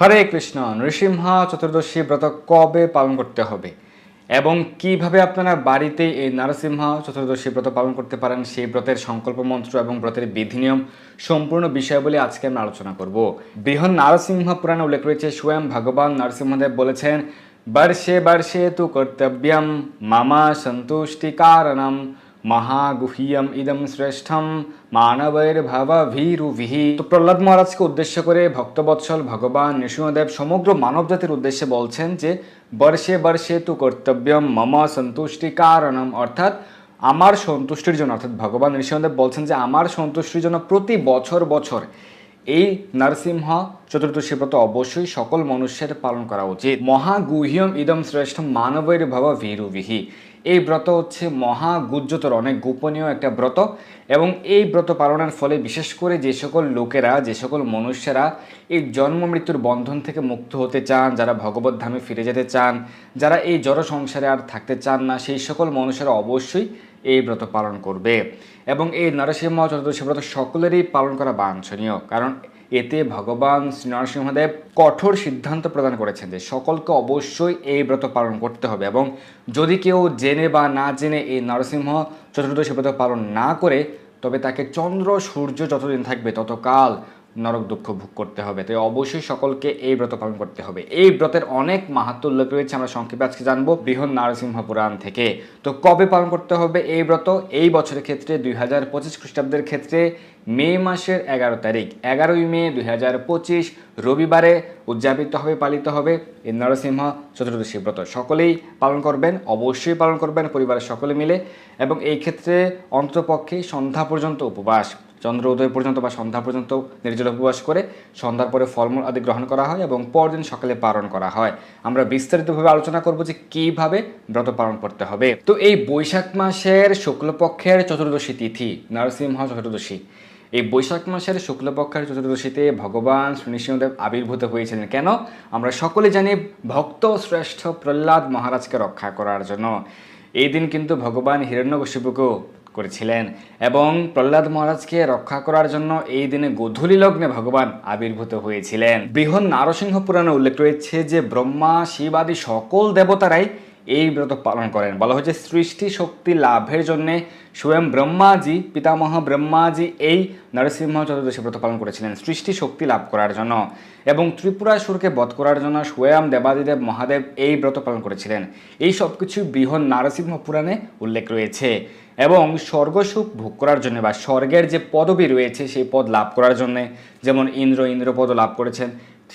হরে কৃষ্ণ, নৃসিংহ চতুর্দশী ব্রত কবে পালন করতে হবে? এবং কীভাবে আপনারা বাড়িতে এই নরসিংহ চতুর্দশী ব্রত পালন করতে পারেন? সেই ব্রতের সংকল্প মন্ত্র এবং ব্রতের বিধি নিয়ম সম্পূর্ণ বিষয়াবলী আজকে আমরা আলোচনা করব। বৃহৎ নারসিংহ পুরাণে উল্লেখ রয়েছে, স্বয়ং ভগবান নরসিংহদেব বলেছেন, বর্ষে বর্ষে তু কর্তব্যম, মামা সন্তুষ্টি কারণম। মহাগুহ্যম ইদম শ্রেষ্ঠম মানবের ভাবা ভীরুভিহি তো প্রহ্লাদ মহারাজকে উদ্দেশ্য করে ভক্তবৎসল ভগবান নৃসিংহদেব সমগ্র মানব জাতির উদ্দেশ্যে বলছেন যে, বর্ষে বর্ষে তু কর্তব্যম মম সন্তুষ্টি কারণম। অর্থাৎ, আমার সন্তুষ্টির জন্য। অর্থাৎ ভগবান নৃসিংহদেব বলছেন যে, আমার সন্তুষ্টির জন্য প্রতি বছর বছর এই নরসিংহ চতুর্দশী ব্রত অবশ্যই সকল মনুষ্যের পালন করা উচিত। মহাগুহ্যম ইদম শ্রেষ্ঠ মানবের ভাবা ভীরুবিহি এই ব্রত হচ্ছে মহাগুজ্জতর অনেক গোপনীয় একটা ব্রত। এবং এই ব্রত পালনের ফলে বিশেষ করে যে সকল লোকেরা, যে সকল মনুষ্যরা এই জন্ম মৃত্যুর বন্ধন থেকে মুক্ত হতে চান, যারা ভগবত ধামে ফিরে যেতে চান, যারা এই জড় সংসারে আর থাকতে চান না, সেই সকল মানুষেরা অবশ্যই এই ব্রত পালন করবে। এবং এই নরসিংহ চতুর্দশী ব্রত সকলেরই পালন করা বাঞ্ছনীয়, কারণ এতে ভগবান শ্রী নরসিংহদেব কঠোর সিদ্ধান্ত প্রদান করেছেন যে সকলকে অবশ্যই এই ব্রত পালন করতে হবে এবং যদি কেউ জেনে বা না জেনে এই নরসিংহ চতুর্দশী ব্রত পালন না করে, তবে তাকে চন্দ্র, সূর্য যতদিন থাকবে ততকাল নরক দুঃখ ভোগ করতে হবে। তাই অবশ্যই সকলকে এই ব্রত পালন করতে হবে। এই ব্রতের অনেক মাহাত্ম উল্লেখ রয়েছে, আমরা সংক্ষেপে আজকে জানব বৃহৎ নারসিংহ পুরাণ থেকে। তো কবে পালন করতে হবে এই ব্রত? এই বছরের ক্ষেত্রে দুই হাজার পঁচিশ খ্রিস্টাব্দের ক্ষেত্রে মে মাসের এগারো তারিখ। এগারোই মে দুই রবিবারে উদযাপিত হবে, পালিত হবে এই নরসিংহ চতুর্দশী ব্রত। সকলেই পালন করবেন, অবশ্যই পালন করবেন, পরিবারের সকলে মিলে। এবং এই ক্ষেত্রে অন্তপক্ষে সন্ধ্যা পর্যন্ত উপবাস, চন্দ্র উদয় পর্যন্ত বা সন্ধ্যা পর্যন্ত নির্জল উপবাস করে সন্ধ্যার পরে ফলমূল আদি গ্রহণ করা হয় এবং পরদিন সকালে পালন করা হয়। আমরা বিস্তারিতভাবে আলোচনা করব যে কীভাবে ব্রত পালন করতে হবে। তো এই বৈশাখ মাসের শুক্লপক্ষের চতুর্দশী তিথি, নরসিংহ চতুর্দশী। এই বৈশাখ মাসের শুক্লপক্ষের চতুর্দশীতে ভগবান শ্রীনৃসিংহদেব আবির্ভূত হয়েছিলেন কেন? আমরা সকলে জানি ভক্ত শ্রেষ্ঠ প্রহ্লাদ মহারাজকে রক্ষা করার জন্য। এই দিন কিন্তু ভগবান হিরণ্যকশিপুকেও করেছিলেন এবং প্রহ্লাদ মহারাজকে রক্ষা করার জন্য এই দিনে গোধূলি লগ্নে ভগবান আবির্ভূত হয়েছিলেন। বৃহৎ নারসিংহ পুরাণে উল্লেখ রয়েছে যে ব্রহ্মা, শিব আদি সকল দেবতারাই এই ব্রত পালন করেন। বলা হয়েছে, সৃষ্টি শক্তি লাভের জন্য স্বয়ং ব্রহ্মাজি, পিতামহ ব্রহ্মাজি এই নরসিংহ চতুর্দশী ব্রত পালন করেছিলেন। সৃষ্টি শক্তি লাভ করার জন্য এবং ত্রিপুরাসুরকে বধ করার জন্য স্বয়ং দেবাদিদেব মহাদেব এই ব্রত পালন করেছিলেন। এই সব কিছু বৃহৎ নারসিংহ পুরাণে উল্লেখ রয়েছে এবং স্বর্গসুখ ভোগ করার জন্য বা স্বর্গের যে পদবি রয়েছে, সেই পদ লাভ করার জন্য, যেমন ইন্দ্র ইন্দ্রপদ লাভ করেছেন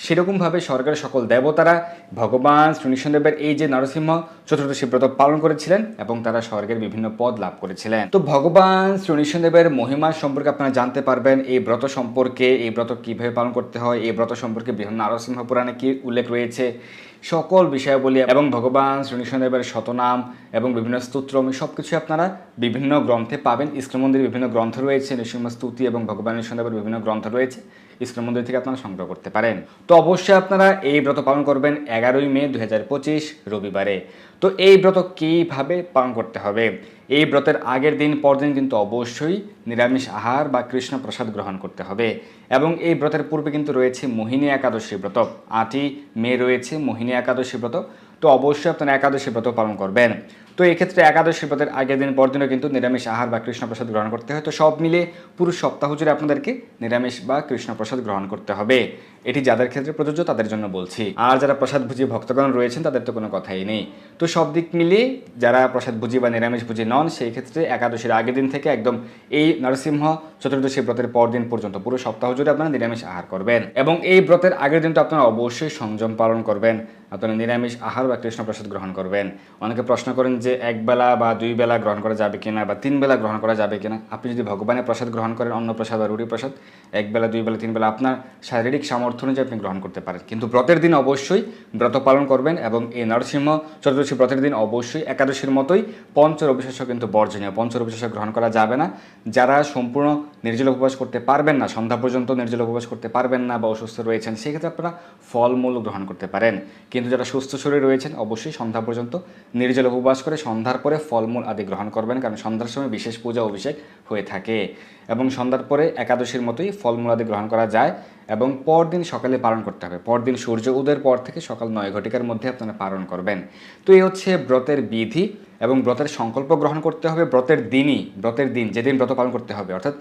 সেরকমভাবে স্বর্গের সকল দেবতারা, ভগবান শ্রীনিশদেবের এই যে নরসিংহ চতুর্দশী ব্রত পালন করেছিলেন এবং তারা স্বর্গের বিভিন্ন পদ লাভ করেছিলেন। তো ভগবান শ্রীনিশদেবের মহিমা সম্পর্কে আপনারা জানতে পারবেন, এই ব্রত সম্পর্কে, এই ব্রত কীভাবে পালন করতে হয়, এই ব্রত সম্পর্কে বৃহৎ নরসিংহ পুরাণে কী উল্লেখ রয়েছে, সকল বিষয়াবলী এবং ভগবান শ্রীনিশদেবের শতনাম এবং বিভিন্ন স্তোত্রম সব কিছু আপনারা বিভিন্ন গ্রন্থে পাবেন। ইস্কন মন্দিরে বিভিন্ন গ্রন্থ রয়েছে, নৃসিংহ স্তুতি এবং ভগবান নৃসিংহদেবের বিভিন্ন গ্রন্থ রয়েছে। ইস্কন মন্দির থেকে আপনারা সংগ্রহ করতে পারেন। তো অবশ্যই আপনারা এই ব্রত পালন করবেন এগারোই মে দু হাজার পঁচিশ রবিবারে। তো এই ব্রত কীভাবে পালন করতে হবে? এই ব্রতের আগের দিন পরদিন কিন্তু অবশ্যই নিরামিষ আহার বা কৃষ্ণ প্রসাদ গ্রহণ করতে হবে। এবং এই ব্রতের পূর্বে কিন্তু রয়েছে মোহিনী একাদশী ব্রত। আটই মে রয়েছে মোহিনী একাদশী ব্রত। তো অবশ্যই আপনারা একাদশী ব্রত পালন করবেন। তো এক্ষেত্রে একাদশী ব্রতের আগের দিন পরদিনও কিন্তু নিরামিষ আহার বা কৃষ্ণ প্রসাদ গ্রহণ করতে হয়। তো সব মিলে পুরো সপ্তাহ জুড়ে আপনাদেরকে নিরামিষ বা কৃষ্ণ প্রসাদ গ্রহণ করতে হবে। এটি যাদের ক্ষেত্রে প্রযোজ্য, তাদের জন্য বলছি। আর যারা প্রসাদ ভুজি ভক্তগণ রয়েছেন, তাদের তো কোনো কথাই নেই। তো সব দিক মিলিয়ে যারা প্রসাদ ভুজি বা নিরামিষ ভুজি নন, সেই ক্ষেত্রে একাদশীর আগের দিন থেকে একদম এই নরসিংহ চতুর্দশী ব্রতের পরদিন পর্যন্ত পুরো সপ্তাহ জুড়ে আপনারা নিরামিষ আহার করবেন। এবং এই ব্রতের আগের দিন তো আপনারা অবশ্যই সংযম পালন করবেন। আপনারা নিরামিষ আহার বা কৃষ্ণ প্রসাদ গ্রহণ করবেন। অনেকে প্রশ্ন করেন যে এক বেলা বা দুই বেলা গ্রহণ করা যাবে কিনা বা তিন বেলা গ্রহণ করা যাবে কিনা, আপনি যদি ভগবানের প্রসাদ গ্রহণ করেন, অন্ন প্রসাদ বা রুটি প্রসাদ, এক বেলা, দুই বেলা, তিন বেলা, আপনার শারীরিক সামর্থ্য অনুযায়ী আপনি গ্রহণ করতে পারেন। কিন্তু ব্রতের দিন অবশ্যই ব্রত পালন করবেন এবং এই নরসিংহ চতুর্দশী ব্রতের দিন অবশ্যই একাদশীর মতোই পঞ্চ রবিশস্য কিন্তু বর্জনীয়। পঞ্চ রবিশস্য গ্রহণ করা যাবে না। যারা সম্পূর্ণ নির্জল উপবাস করতে পারবেন না, সন্ধ্যা পর্যন্ত নির্জল উপবাস করতে পারবেন না বা অসুস্থ রয়েছেন, সেক্ষেত্রে আপনারা ফলমূল গ্রহণ করতে পারেন। কিন্তু যারা সুস্থ শরীর রয়েছেন, অবশ্যই সন্ধ্যা পর্যন্ত নির্জল উপবাস করে সন্ধ্যার পরে ফলমূল আদি গ্রহণ করবেন, কারণ সন্ধ্যার সময় বিশেষ পূজা অভিষেক হয়ে থাকে। এবং সন্ধ্যার পরে একাদশীর মতোই ফলমূল আদি গ্রহণ করা যায়। এবং পরদিন সকালে পালন করতে হবে। পরদিন সূর্য উদয়ের পর থেকে সকাল নয় ঘটিকার মধ্যে আপনারা পালন করবেন। তো এই হচ্ছে ব্রতের বিধি এবং ব্রতের সংকল্প গ্রহণ করতে হবে ব্রতের দিনই, ব্রতের দিন, যেদিন ব্রত পালন করতে হবে। অর্থাৎ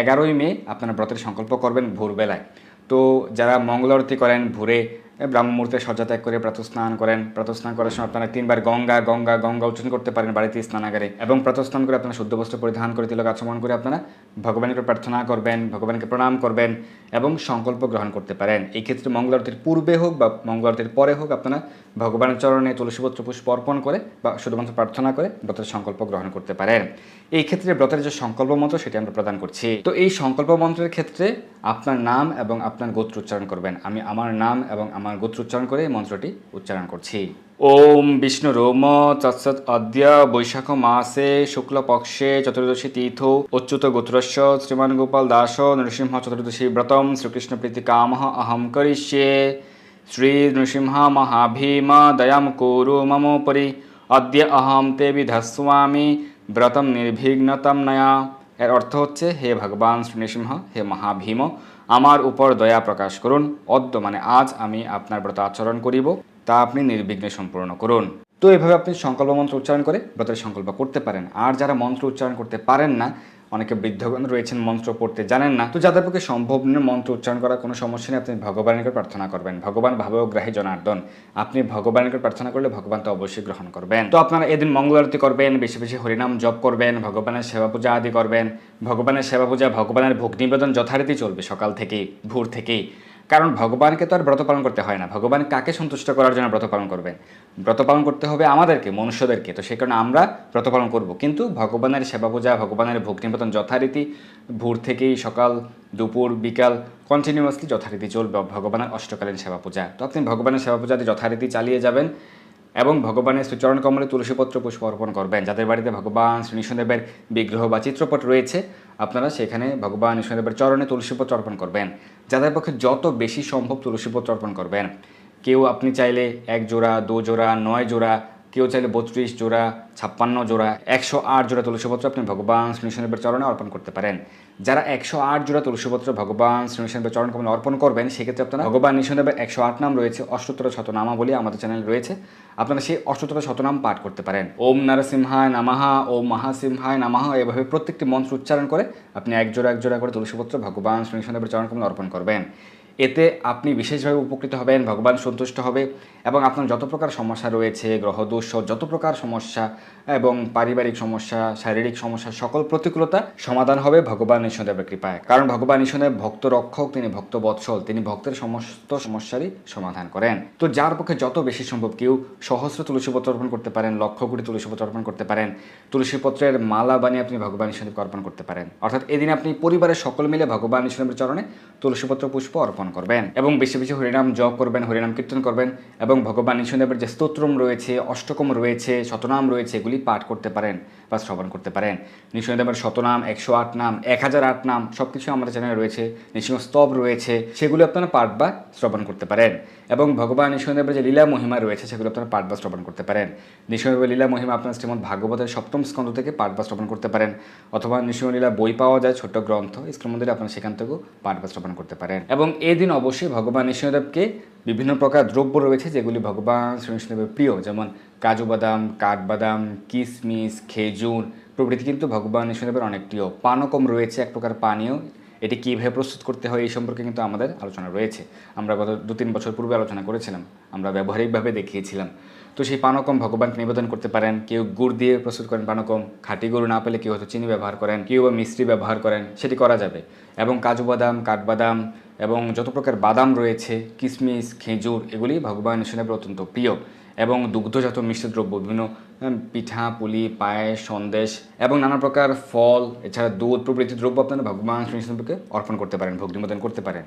এগারোই মে আপনারা ব্রতের সংকল্প করবেন ভোরবেলায়। তো যারা মঙ্গলারতি করেন, ভোরে ব্রাহ্ম মুহূর্তে ত্যাগ করে প্রাতঃস্নান করেন। প্রাতঃস্নান করার সময় আপনারা তিনবার গঙ্গা গঙ্গা গঙ্গা উচ্চারণ করতে পারেন বাড়িতে স্নানাগারে এবং প্রাতঃস্নান করে আপনারা শুদ্ধ বস্ত্র পরিধান করে তিলক আচমন করে আপনারা ভগবানকে প্রার্থনা করবেন, ভগবানকে প্রণাম করবেন এবং সংকল্প গ্রহণ করতে পারেন। এই ক্ষেত্রে মঙ্গলারতির পূর্বে হোক বা মঙ্গলারতির পরে হোক আপনারা ভগবানের চরণে তুলসীপত্র পুষ্প অর্পণ করে বা শুধুমাত্র প্রার্থনা করে ব্রতের সংকল্প গ্রহণ করতে পারেন। এই ক্ষেত্রে ব্রতের যে সংকল্প মন্ত্র সেটি আমরা প্রদান করছি। তো এই সংকল্প মন্ত্রের ক্ষেত্রে আপনার নাম এবং আপনার গোত্র উচ্চারণ করবেন। আমি আমার নাম এবং আমার গোত্র উচ্চারণ করে মন্ত্রটি উচ্চারণ করছি। ওম বিষ্ণু রোম তৎসৎ অদ্য বৈশাখ মাসে শুক্লপক্ষে চতুর্দশী তীর্থ অচ্যুত গোত্রস্য শ্রীমান গোপাল দাস নৃসিংহ চতুর্দশী ব্রতম শ্রীকৃষ্ণ প্রীতি কাম অহম করিষ্যে। শ্রী নৃসিংহ মহাভীম দয়াম কুরু মমোপরি অদ্য অহম তে বিধস্বামী ব্রতম নির্বিঘ্নতম নয়া এর অর্থ হচ্ছে, হে ভগবান, শ্রী নৃসিংহ, হে মহাভীম আমার উপর দয়া প্রকাশ করুন। অদ্য মানে আজ আমি আপনার ব্রত আচরণ করিব, তা আপনি নির্বিঘ্নে সম্পূর্ণ করুন। তো এভাবে আপনি সংকল্প মন্ত্র উচ্চারণ করে ব্রতের সংকল্প করতে পারেন। আর যারা মন্ত্র উচ্চারণ করতে পারেন না অনেকে বৃদ্ধগণ রয়েছেন, মন্ত্র পড়তে জানেন না। তো যাদের পক্ষে সম্ভব নয় মন্ত্র উচ্চারণ করার কোনো সমস্যা নেই, আপনি ভগবানের নিকট প্রার্থনা করবেন। ভগবান ভাবগ্রাহী জনার্দন। আপনি ভগবানের নিকট প্রার্থনা করলে ভগবান তো অবশ্যই গ্রহণ করবেন। তো আপনারা এদিন মঙ্গল আরতি করবেন, বেশি বেশি হরিনাম জপ করবেন, ভগবানের সেবা পূজা আদি করবেন। ভগবানের সেবা পূজা, ভগবানের ভোগ নিবেদন যথারীতি চলবে সকাল থেকেই, ভোর থেকেই। কারণ ভগবানকে তো আর ব্রত পালন করতে হয় না। ভগবান কাকে সন্তুষ্ট করার জন্য ব্রত পালন করবেন? ব্রত পালন করতে হবে আমাদেরকে, মনুষ্যদেরকে। তো সেই কারণে আমরা ব্রত পালন করব। কিন্তু ভগবানের সেবা পূজা ভগবানের ভোগ নিবেদন যথারীতি, ভোর থেকেই সকাল, দুপুর, বিকাল কন্টিনিউয়াসলি যথারীতি চলবে। ভগবানের অষ্টকালীন সেবা পূজা তো আপনি ভগবানের সেবা পূজা যথারীতি চালিয়ে যাবেন। এবং ভগবানের শ্রীচরণ কমলে তুলসীপত্র পুষ্প অর্পণ করবেন। যাদের বাড়িতে ভগবান শ্রী বিগ্রহ বা চিত্রপট রয়েছে, আপনারা সেখানে ভগবান নৃসিংহদেবের চরণে তুলসীপত্র অর্পণ করবেন। যাদের পক্ষে যত বেশি সম্ভব তুলসীপত্র অর্পণ করবেন। কেউ আপনি চাইলে এক জোড়া, দু জোড়া, নয় জোড়া কেউ চাইলে বত্রিশ জোড়া, ছাপ্পান্ন জোড়া, একশো আট জোড়া তুলসীপত্র আপনি ভগবান শ্রীনিশনদেবের চরণে অর্পণ করতে পারেন। যারা একশো আট জোড়া তুলসীপত্র ভগবান শ্রীনিশনদেবের চরণ কমলে অর্পণ করবেন, সেক্ষেত্রে আপনারা ভগবান নিশনদেবের একশো আট নাম রয়েছে অষ্টতর শতনামাবলী আমাদের চ্যানেলে রয়েছে। আপনারা সেই অষ্টতর শতনাম পাঠ করতে পারেন। ওম নারসিংহায় নামাহা ওম মহাসিংহায় নামাহা এভাবে প্রত্যেকটি মন্ত্র উচ্চারণ করে আপনি এক জোড়া এক জোড়া করে তুলসীপত্র ভগবান শ্রীনিশনদেবের চরণ কমলে অর্পণ করবেন। এতে আপনি বিশেষভাবে উপকৃত হবেন, ভগবান সন্তুষ্ট হবে এবং আপনার যত প্রকার সমস্যা রয়েছে গ্রহদোষ যত প্রকার সমস্যা এবং পারিবারিক সমস্যা, শারীরিক সমস্যা, সকল প্রতিকূলতা সমাধান হবে ভগবান ঈশ্বরদেবের কৃপায়। কারণ ভগবান ঈশ্বরদেব ভক্ত রক্ষক, তিনি ভক্ত বৎসল তিনি ভক্তের সমস্ত সমস্যারই সমাধান করেন। তো যার পক্ষে যত বেশি সম্ভব কেউ সহস্র তুলসী তুলসীপত্র অর্পণ করতে পারেন, লক্ষ কোটি তুলসীপত্র অর্পণ করতে পারেন তুলসীপত্রের মালা বানিয়ে আপনি ভগবান ঈশ্বরদেবকে অর্পণ করতে পারেন। অর্থাৎ এদিন আপনি পরিবারের সকল মিলে ভগবান ঈশ্বরদেবের চরণে তুলসীপত্র পুষ্প অর্পণ করবেন এবং বেশি বেশি হরিনাম জপ করবেন, হরিনাম কীর্তন করবেন এবং ভগবান ঈশ্বরদেবের যে স্তোত্রম রয়েছে, অষ্টকম রয়েছে, শতনাম রয়েছে, এগুলি পাঠ করতে পারেন। বা শ্রবণ করতে পারেন। নৃসিংহদেবের শতনাম একশো আট নাম, এক হাজার আট নাম সব কিছু আমাদের চ্যানেলে রয়েছে। নৃসিংহ স্তব রয়েছে, সেগুলো আপনারা পাঠ বা শ্রবণ করতে পারেন। এবং ভগবান নৃসিংহদেবের যে লীলা মহিমা রয়েছে, সেগুলো আপনারা পাঠ বা শ্রবণ করতে পারেন। নৃসিংহদেবের লীলা মহিমা আপনার শ্রীমদ ভাগবতের সপ্তম স্কন্ধ থেকে পাঠ বা শ্রবণ করতে পারেন। অথবা নৃসিংহলীলা বই পাওয়া যায় ছোট গ্রন্থ স্কুল মন্দিরে আপনারা সেখান থেকেও পাঠ বা শ্রবণ করতে পারেন। এবং এই দিন অবশ্যই ভগবান নৃসিংহদেবকে বিভিন্ন প্রকার দ্রব্য রয়েছে যেগুলি ভগবান শ্রীকৃষ্ণদেবের প্রিয়, যেমন কাজু বাদাম কাঠবাদাম কিশমিশ, খেজুর। প্রভৃতি কিন্তু ভগবান বিষ্ণুদেবের অনেক প্রিয়। পানকম রয়েছে এক প্রকার পানীয়। এটি কীভাবে প্রস্তুত করতে হয় এই সম্পর্কে কিন্তু আমাদের আলোচনা রয়েছে। আমরা গত দু তিন বছর পূর্বে আলোচনা করেছিলাম, আমরা ব্যবহারিকভাবে দেখিয়েছিলাম। তো সেই পানকম ভগবানকে নিবেদন করতে পারেন, কেউ গুড় দিয়ে প্রস্তুত করেন পানকম, খাঁটি গরু না পেলে কেউ হয়তো চিনি ব্যবহার করেন, কেউ বা মিষ্টি ব্যবহার করেন, সেটি করা যাবে। এবং কাজু বাদাম, কাঠবাদাম এবং যত প্রকার বাদাম রয়েছে কিশমিশ খেজুর, এগুলি ভগবান নৃসিংহদেবের অত্যন্ত প্রিয়। এবং দুগ্ধজাত মিষ্টি দ্রব্য, বিভিন্ন পিঠা, পুলি, পায়েস, সন্দেশ এবং নানা প্রকার ফল, এছাড়া দুধ প্রভৃতি দ্রব্য আপনারা ভগবান শ্রীকৃষ্ণকে অর্পণ করতে পারেন, ভোগ নিবেদন করতে পারেন।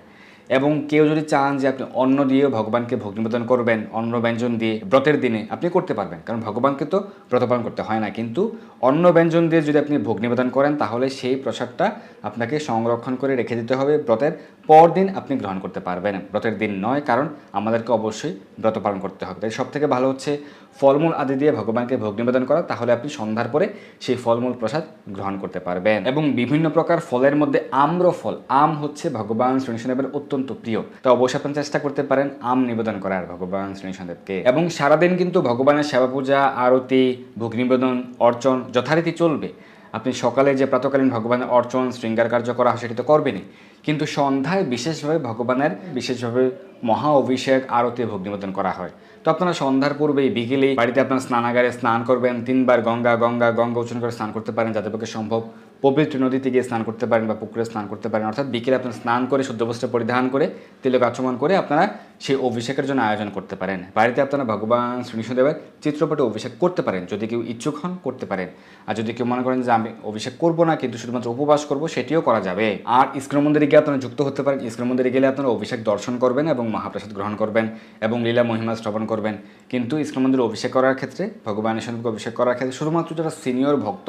এবং কেউ যদি চান যে আপনি অন্ন দিয়েও ভগবানকে ভোগ নিবেদন করবেন, অন্ন ব্যঞ্জন দিয়ে ব্রতের দিনে আপনি করতে পারবেন। কারণ ভগবানকে তো ব্রত পালন করতে হয় না। কিন্তু অন্ন ব্যঞ্জন দিয়ে যদি আপনি ভোগ নিবেদন করেন, তাহলে সেই প্রসাদটা আপনাকে সংরক্ষণ করে রেখে দিতে হবে। ব্রতের পরদিন আপনি গ্রহণ করতে পারবেন। ব্রতের দিন নয়, কারণ আমাদেরকে অবশ্যই ব্রত পালন করতে হবে। তাই সব থেকে ভালো হচ্ছে ফলমূল আদি দিয়ে ভগবানকে ভোগ নিবেদন করা। তাহলে আপনি সন্ধ্যার পরে সেই ফলমূল প্রসাদ গ্রহণ করতে পারবেন। এবং বিভিন্ন প্রকার ফলের মধ্যে আম্র ফল আম হচ্ছে ভগবান শ্রীকৃষ্ণদেবের অত্যন্ত অত্যন্ত প্রিয়। তো অবশ্যই আপনি চেষ্টা করতে পারেন আম নিবেদন করার, ভগবান শ্রীনিসন্দেবকে এবং সারাদিন কিন্তু ভগবানের সেবা পূজা আরতি, ভোগ নিবেদন, অর্চন যথারীতি চলবে। আপনি সকালে যে প্রাতকালীন ভগবানের অর্চন, শৃঙ্গার কার্য করা হয় সেটি তো করবেনই। কিন্তু সন্ধ্যায় বিশেষভাবে ভগবানের, বিশেষভাবে মহা অভিষেক, আরতি, ভোগ নিবেদন করা হয়। তো আপনারা সন্ধ্যার পূর্বেই বিকেলেই বাড়িতে আপনার স্নানাগারে স্নান করবেন, তিনবার গঙ্গা গঙ্গা গঙ্গা উচ্চারণ করে স্নান করতে পারেন যাদের পক্ষে সম্ভব পবিত্র নদীতে গিয়ে স্নান করতে পারেন বা পুকুরে স্নান করতে পারেন। অর্থাৎ বিকেলে আপনার স্নান করে শুদ্ধ বস্ত্র পরিধান করে তিলক আচমন করে আপনারা সেই অভিষেকের জন্য আয়োজন করতে পারেন। বাড়িতে আপনারা ভগবান শ্রীনিষ্ণদেবের চিত্রপটে অভিষেক করতে পারেন। যদি কেউ ইচ্ছুক হন, করতে পারেন। আর যদি কেউ মনে করেন যে আমি অভিষেক করব না, কিন্তু শুধুমাত্র উপবাস করব, সেটিও করা যাবে। আর ইস্কন মন্দিরে গিয়ে আপনারা যুক্ত হতে পারেন। ইস্কন মন্দিরে গেলে আপনারা অভিষেক দর্শন করবেন এবং মহাপ্রসাদ গ্রহণ করবেন এবং লীলা মহিমা শ্রবণ করবেন। কিন্তু ইস্কন মন্দিরে অভিষেক করার ক্ষেত্রে, ভগবানের সঙ্গে অভিষেক করার ক্ষেত্রে শুধুমাত্র যারা সিনিয়র ভক্ত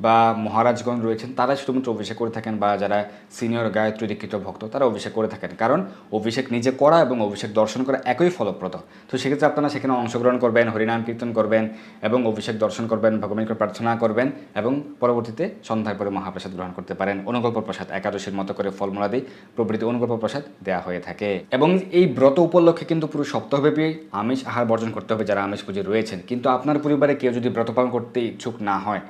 বা মহারাজগণ রয়েছেন তারা শুধুমাত্র অভিষেক করে থাকেন বা যারা সিনিয়র গায়ত্রী, দীক্ষিত ভক্ত, তারা অভিষেক করে থাকেন। কারণ অভিষেক নিজে করা এবং অভিষেক দর্শন করা একই ফলপ্রদ। তো সেক্ষেত্রে আপনারা সেখানে অংশগ্রহণ করবেন, হরিনাম কীর্তন করবেন এবং অভিষেক দর্শন করবেন, ভগবানকে প্রার্থনা করবেন এবং পরবর্তীতে সন্ধ্যার পরে মহাপ্রসাদ গ্রহণ করতে পারেন। অনুকল্প প্রসাদ, একাদশীর মতো করে ফলমূলাদি প্রভৃতি অনুকল্প প্রসাদ দেওয়া হয়ে থাকে। এবং এই ব্রত উপলক্ষে কিন্তু পুরো সপ্তাহব্যাপী আমিষ আহার বর্জন করতে হবে যারা আমিষ পুজো রয়েছেন। কিন্তু আপনার পরিবারে কেউ যদি ব্রত পালন করতে ইচ্ছুক না হয়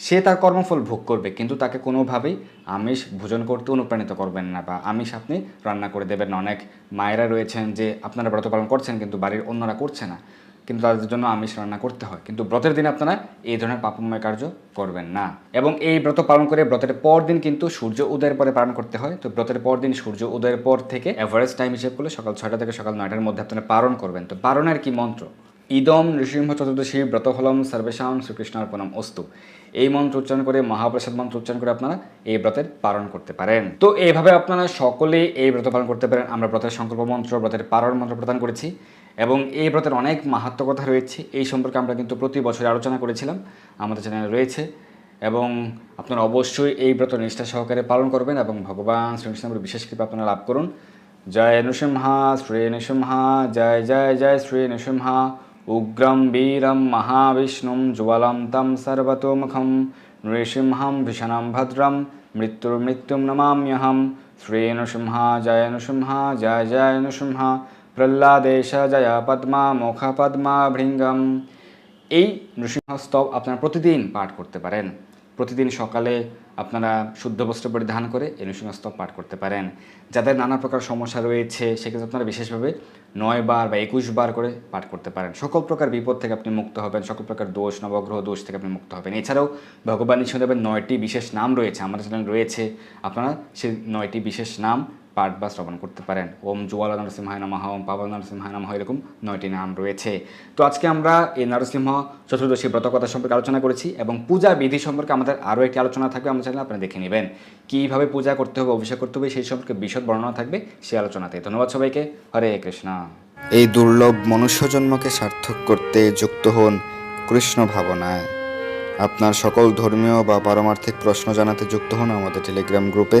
সে তার কর্মফল ভোগ করবে, কিন্তু তাকে কোনোভাবেই আমিষ ভোজন করতে অনুপ্রাণিত করবেন না বা আমিষ আপনি রান্না করে দেবেন অনেক মায়েরা রয়েছেন যে আপনারা ব্রত পালন করছেন, কিন্তু বাড়ির অন্যরা করছে না, কিন্তু তাদের জন্য আমিষ রান্না করতে হয়। কিন্তু ব্রতের দিন আপনারা এই ধরনের পাপময় কার্য করবেন না। এবং এই ব্রত পালন করে ব্রতের পর দিন কিন্তু সূর্য উদয়ের পরে পালন করতে হয়। তো ব্রতের পর দিন সূর্য উদয়ের পর থেকে এভারেজ টাইম হিসেব করলে সকাল ছয়টা থেকে সকাল নয়টার মধ্যে আপনারা পালন করবেন। তো পালনের কি মন্ত্র? ইদম নৃসিংহ চতুর্দশী ব্রতফলম সর্বেশাম শ্রীকৃষ্ণার্পণম অস্তু। এই মন্ত্র উচ্চারণ করে মহাপ্রসাদ মন্ত্র উচ্চারণ করে আপনারা এই ব্রতের পালন করতে পারেন। তো এইভাবে আপনারা সকলেই এই ব্রত পালন করতে পারেন। আমরা ব্রতের সংকল্প মন্ত্র, ব্রতের পালন মন্ত্র প্রদান করেছি এবং এই ব্রতের অনেক মাহাত্ম কথা রয়েছে। এই সম্পর্কে আমরা কিন্তু প্রতি বছর আলোচনা করেছিলাম। আমাদের চ্যানেলে রয়েছে এবং আপনারা অবশ্যই এই ব্রত নিষ্ঠা সহকারে পালন করবেন এবং ভগবান শ্রীকৃষ্ণের বিশেষ কৃপা আপনারা লাভ করুন। জয় নৃসিংহা, শ্রী নৃসিংহা, জয় জয় জয়, শ্রী নৃসিংহা। উগ্রম বীরম মহাবিষ্ণুম জ্বালাম তম সর্বতোমুখম নৃসিংহম ভীষণম ভদ্রম মৃত্যুর্মৃত্যুম নমাম্যহম শ্রী নৃসিংহা জয় নৃসিংহা জয় জয় নৃসিংহা প্রহ্লাদেশ জয় পদ্মা মুখ পদ্মা ভৃঙ্গম এই নৃসিংহস্তব আপনারা প্রতিদিন পাঠ করতে পারেন। প্রতিদিন সকালে আপনারা শুদ্ধ বস্ত্র পরিধান করে এই নৃসিংহস্তব পাঠ করতে পারেন। যাদের নানা প্রকার সমস্যা রয়েছে, সেক্ষেত্রে আপনারা বিশেষভাবে নয় বার বা একুশ বার করে পাঠ করতে পারেন। সকল প্রকার বিপদ থেকে আপনি মুক্ত হবেন, সকল প্রকার দোষ, নবগ্রহ দোষ থেকে আপনি মুক্ত হবেন। এছাড়াও ভগবান ঈশ্বরদেবের নয়টি বিশেষ নাম রয়েছে, আমাদের চ্যানেল রয়েছে, আপনারা সেই নয়টি বিশেষ নাম পাঠ বা শ্রবণ করতে পারেন। ওম জুয়ালা নরসিংহায় নমঃ, ওম পাবল নরসিংহায় নমঃ এরকম নয়টি নাম রয়েছে। তো আজকে আমরা এই নরসিংহ চতুর্দশী ব্রতকথা সম্পর্কে আলোচনা করেছি এবং পূজা বিধি সম্পর্কে আমাদের আরও একটি আলোচনা থাকবে আমাদের চ্যানেলে আপনারা দেখে নেবেন। কীভাবে পূজা করতে হবে, অভিষেক করতে হবে, সেই সম্পর্কে বিশদ বর্ণনা থাকবে সেই আলোচনাতে। ধন্যবাদ সবাইকে। হরে কৃষ্ণ। এই দুর্লভ মনুষ্য জন্মকে সার্থক করতে যুক্ত হন কৃষ্ণ ভাবনায়। আপনার সকল ধর্মীয় বা পারমার্থিক প্রশ্ন জানাতে যুক্ত হন আমাদের টেলিগ্রাম গ্রুপে।